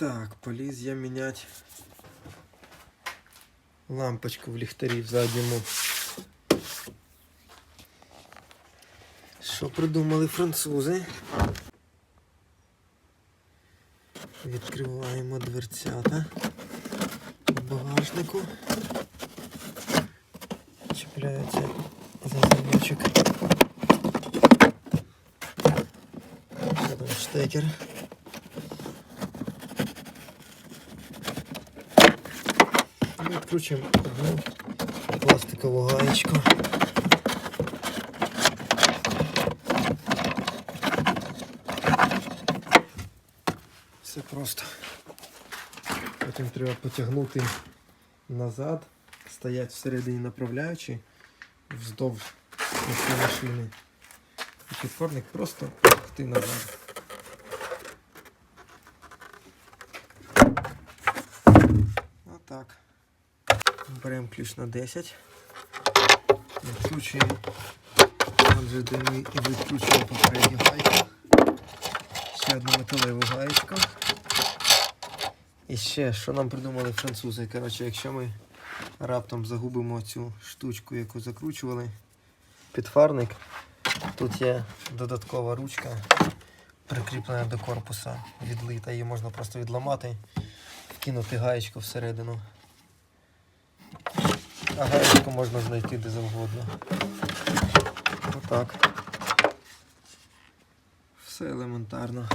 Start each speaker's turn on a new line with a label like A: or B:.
A: Так, поліз я міняти лампочку в ліхтарі в задньому. Що придумали французи? Відкриваємо дверцята в багажнику. Чіпляється за замочок. Що там штекер? Відкручуємо одну пластикову гаєчку. Все просто. Потім треба потягнути назад, стоять всередині направляючи вздовж машини. І підфорник просто пхти назад. Отак. Беремо ключ на 10. Відкручуємо. Там де ми і відкручуємо попередню гайку. Ще одну металеву гаєчку. І ще, що нам придумали французи. Коротше, якщо ми раптом загубимо цю штучку, яку закручували, підфарник, тут є додаткова ручка, прикріплена до корпуса, відлита, її можна просто відламати, вкинути гаєчку всередину. А гаєчку можна знайти де завгодно. Отак. Все елементарно.